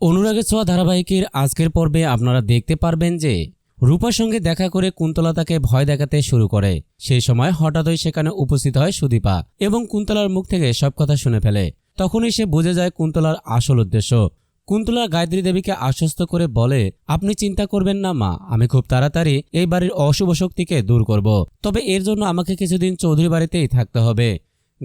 অনুরাগের ছোঁয়া ধারাবাহিকের আজকের পর্বে আপনারা দেখতে পারবেন যে রূপার সঙ্গে দেখা করে কুন্তলা তাকে ভয় দেখাতে শুরু করে। সেই সময় হঠাৎই সেখানে উপস্থিত হয় সুদীপা এবং কুন্তলার মুখ থেকে সব কথা শুনে ফেলে। তখনই সে বুঝে যায় কুন্তলার আসল উদ্দেশ্য। কুন্তলা গায়ত্রী দেবীকে আশ্বস্ত করে বলে, আপনি চিন্তা করবেন না মা, আমি খুব তাড়াতাড়ি এই বাড়ির অশুভ শক্তিকে দূর করব। তবে এর জন্য আমাকে কিছুদিন চৌধুরী বাড়িতেই থাকতে হবে।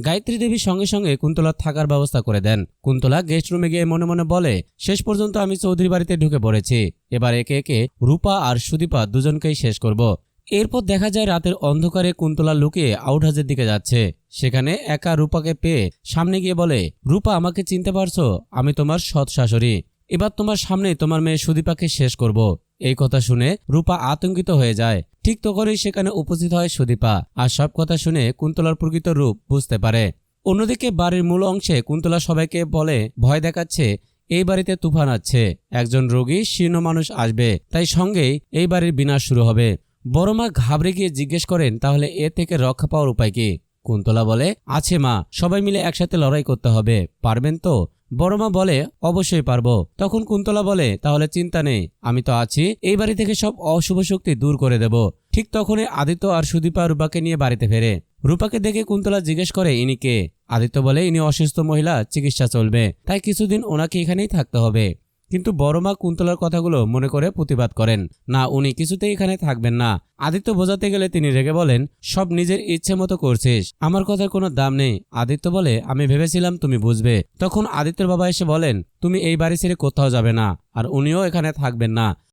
গায়ত্রী দেবী সঙ্গে সঙ্গে কুন্তলার থাকার ব্যবস্থা করে দেন। কুন্তলা গেস্ট রুমে গিয়ে মনে মনে বলে, শেষ পর্যন্ত আমি চৌধুরী বাড়িতে ঢুকে পড়েছি। এবার একে একে রূপা আর সুদীপা দুজনকেই শেষ করব। এরপর দেখা যায় রাতের অন্ধকারে কুন্তলা লুকিয়ে আউটহাউসের দিকে যাচ্ছে। সেখানে একা রূপাকে পেয়ে সামনে গিয়ে বলে, রূপা, আমাকে চিনতে পারছ? আমি তোমার সৎ শাশুড়ি। এবার তোমার সামনে তোমার মেয়ে সুদীপাকে শেষ করব। এই কথা শুনে রূপা আতঙ্কিত হয়ে যায়। ঠিক তখনই সেখানে উপস্থিত হয় সুদীপা। আর সব কথা শুনে কুন্তলার প্রকৃত রূপ বুঝতে পারে। অন্যদিকে বাড়ির মূল অংশে কুন্তলা সবাইকে বলে, ভয় দেখাচ্ছে, এই বাড়িতে তুফান আছে একজন রোগী শীর্ণ মানুষ আসবে, তাই সঙ্গেই এই বাড়ির বিনাশ শুরু হবে। বড় মা ঘাবড়ে গিয়ে জিজ্ঞেস করেন, তাহলে এ থেকে রক্ষা পাওয়ার উপায় কি? কুন্তলা বলে, আছে মা, সবাই মিলে একসাথে লড়াই করতে হবে। পারবেন তো? বড় মা বলে, অবশ্যই পারব। তখন কুন্তলা বলে, তাহলে চিন্তা নেই, আমি তো আছি। এই বাড়ি থেকে সব অশুভ শক্তি দূর করে দেব। ঠিক তখনই আদিত্য আর সুদীপা রূপাকে নিয়ে বাড়িতে ফেরে। রূপাকে দেখে কুন্তলা জিজ্ঞেস করে, ইনি কে? আদিত্য বলে, ইনি অসুস্থ মহিলা, চিকিৎসা চলবে। তাই কিছুদিন ওনাকে এখানেই থাকতে হবে। কিন্তু বড় মা কুন্তলার কথাগুলো মনে করে প্রতিবাদ করেন। না, উনি কিছুতেই এখানে থাকবেন না। আদিত্য বোঝাতে গেলে তিনি রেগে বলেন, সব নিজের ইচ্ছে মতো করছিস, আমার কথার কোনো দাম নেই। আদিত্য বলে, আমি ভেবেছিলাম তুমি বুঝবে। তখন আদিত্যর বাবা এসে বলেন, তুমি এই বাড়ি ছেড়ে কোথাও যাবে না, আর উনিও এখানে থাকবেন না।